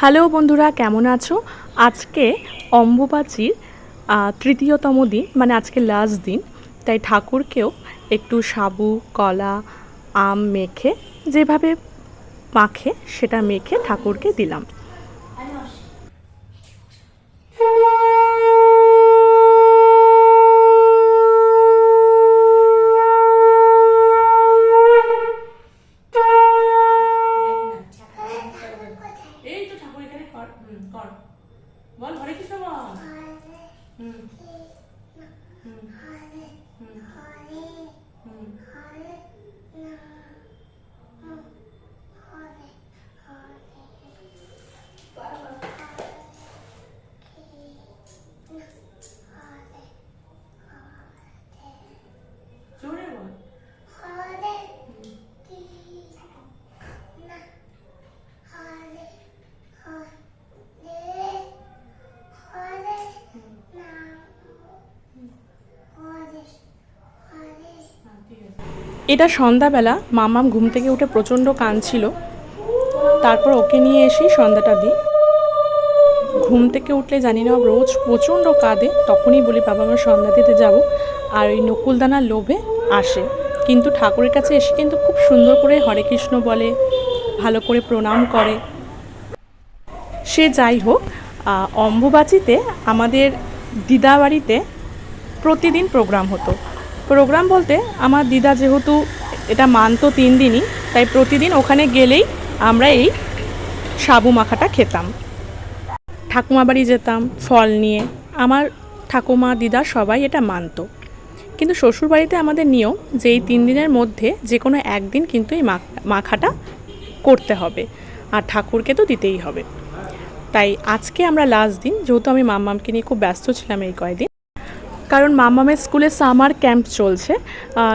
Hello বন্ধুরা, কেমন আছো? আজকে অম্বুবাচীর তৃতীয়তম দিন মানে আজকে লাস্ট দিন। তাই ঠাকুরকেও একটু সাবু, কলা, আম মেখে, যেভাবে মাখে, সেটা মেখে ঠাকুরকে দিলাম এই তো ঠাকুর এখানে কর হুম কর বল হরে কৃষ্ণ বল হুম হুম হুম হুম জোরে বল এটা সন্ধ্যাবেলা, মামাম ঘুম থেকে উঠে প্রচণ্ড কাঁদছিল। তারপর ওকে নিয়ে এসে সন্ধ্যাটা দিই। ঘুম থেকে উঠলে জানি না, রোজ প্রচণ্ড কাঁদে, তখনই বলি, বাবা, আমার সন্ধ্যা দিতে যাব। আর ওই নকুলদানার লোভে আসে। কিন্তু ঠাকুরের কাছে এসে কিন্তু খুব সুন্দর করে হরে কৃষ্ণ বলে, ভালো করে প্রণাম করে। সে যাই হোক অম্বুবাচীতে আমাদের দিদাবাড়িতে প্রতিদিন প্রোগ্রাম হতো। প্রোগ্রাম বলতে আমার দিদা যেহেতু এটা মানতো তিন দিনই, তাই প্রতিদিন ওখানে গেলেই আমরা এই সাবু মাখাটা খেতাম। ঠাকুমা বাড়ি যেতাম, ফল নিয়ে। আমার ঠাকুমা, দিদা সবাই এটা মানতো। কিন্তু শ্বশুরবাড়িতে আমাদের নিয়ম যে এই তিন দিনের মধ্যে যে কোনো একদিন কিন্তু এই মাখ- মাখাটা করতে হবে। আর ঠাকুরকে তো দিতেই হবে। তাই আজকে আমরা লাস্ট দিন, যেহেতু আমি মাম্মামকে নিয়ে খুব ব্যস্ত ছিলাম এই কয়দিন কারণ মাম্মামের স্কুলে সামার ক্যাম্প চলছে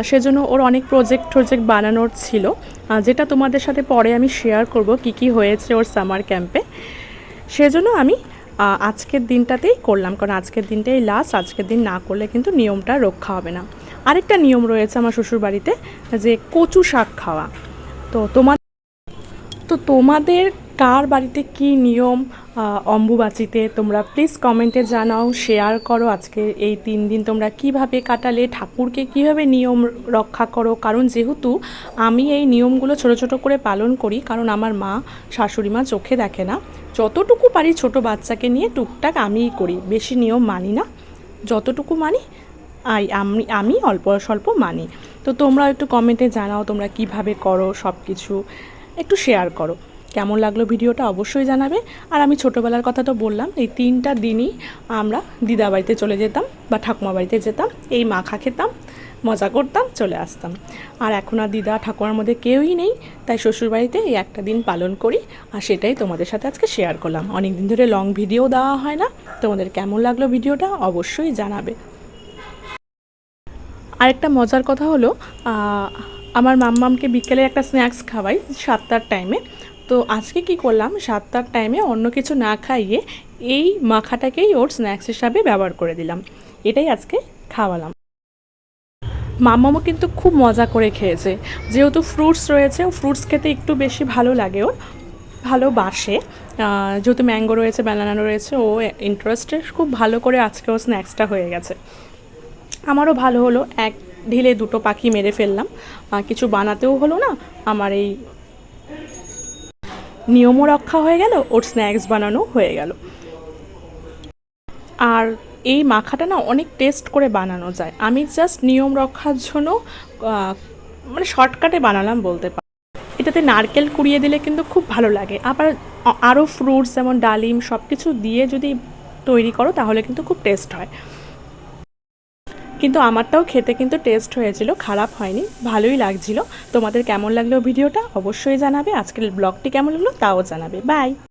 সেজন্য ওর অনেক প্রজেক্ট প্রজেক্ট বানানোর ছিল। যেটা তোমাদের সাথে পরে আমি শেয়ার করব কি কি হয়েছে ওর সামার ক্যাম্পে। সেজন্য আমি আজকের দিনটাতেই করলাম, কারণ আজকের দিনটাই লাস্ট আজকের দিন না করলে কিন্তু নিয়মটা রক্ষা হবে না। আরেকটা নিয়ম রয়েছে আমার শ্বশুরবাড়িতে, যে কচু শাক খাওয়া। তো তোমার তো তোমাদের কার বাড়িতে কি নিয়ম অম্বুবাচীতে তোমরা প্লিজ কমেন্টে জানাও শেয়ার করো আজকে এই তিন দিন তোমরা কীভাবে কাটালে, ঠাকুরকে কীভাবে নিয়ম রক্ষা করো, কারণ যেহেতু আমি এই নিয়মগুলো ছোট ছোট করে পালন করি, কারণ আমার মা, শাশুড়ি মা চোখে দেখে না, যতটুকু পারি ছোট বাচ্চাকে নিয়ে টুকটাক আমিই করি, বেশি নিয়ম মানি না, যতটুকু মানি, আই, আমি আমি অল্প, স্বল্প মানি। তো তোমরা একটু কমেন্টে জানাও তোমরা কীভাবে করো সব কিছু একটু শেয়ার করো। কেমন লাগল ভিডিওটা অবশ্যই জানাবে। আর আমি ছোটোবেলার কথা তো বললাম, এই তিনটা দিনই আমরা দিদা বাড়িতে চলে যেতাম বা ঠাকুমা বাড়িতে যেতাম, এই মাখা খেতাম, মজা করতাম, চলে আসতাম। আর এখন আর দিদা ঠাকুমার মধ্যে কেউই নেই, তাই শ্বশুরবাড়িতে এই একটা দিন পালন করি, আর সেটাই তোমাদের সাথে আজকে শেয়ার করলাম। অনেক দিন ধরে লং ভিডিও দেওয়া হয় না, তোমাদের কেমন লাগল ভিডিওটা অবশ্যই জানাবে। আরেকটা মজার কথা হলো আমার মাম্মামকে বিকেলে একটা স্ন্যাক্স খাওয়াই সাতটার টাইমে তো আজকে কি করলাম? সাতটার টাইমে অন্য কিছু না খাইয়ে এই মাখাটাকেই ওর স্ন্যাক্স হিসাবে ব্যবহার করে দিলাম। এটাই আজকে খাওয়ালাম। মাম্মামও কিন্তু খুব মজা করে খেয়েছে। যেহেতু ফ্রুটস রয়েছে ফ্রুটস খেতে একটু বেশি ভালো লাগে ওর। ভালোবাসে যেহেতু ম্যাঙ্গো রয়েছে ব্যানানা রয়েছে, ও ইন্টারেস্টে খুব ভালো করে আজকে ও স্ন্যাক্সটা হয়ে গেছে। আমারও ভালো হলো। এক ঢিলে দুটো পাখি মেরে ফেললাম। কিছু বানাতেও হলো না। আমার এই নিয়মও রক্ষা হয়ে গেল, ওর স্ন্যাক্স বানানো হয়ে গেল। আর এই মাখাটা না অনেক টেস্ট করে বানানো যায়। আমি জাস্ট নিয়ম রক্ষার জন্য মানে শর্টকাটে বানালাম বলতে পারি। এটাতে নারকেল কুড়িয়ে দিলে কিন্তু খুব ভালো লাগে। আবার আরও ফ্রুটস যেমন ডালিম সব কিছু দিয়ে যদি তৈরি করো তাহলে কিন্তু খুব টেস্ট হয়। কিন্তু আমারটাও খেতে কিন্তু টেস্ট হয়েছিল, খারাপ হয়নি, ভালোই লাগছিল। তোমাদের কেমন লাগল ভিডিওটা অবশ্যই জানাবে, আজকের ব্লগটি কেমন লাগল তাও জানাবে। বাই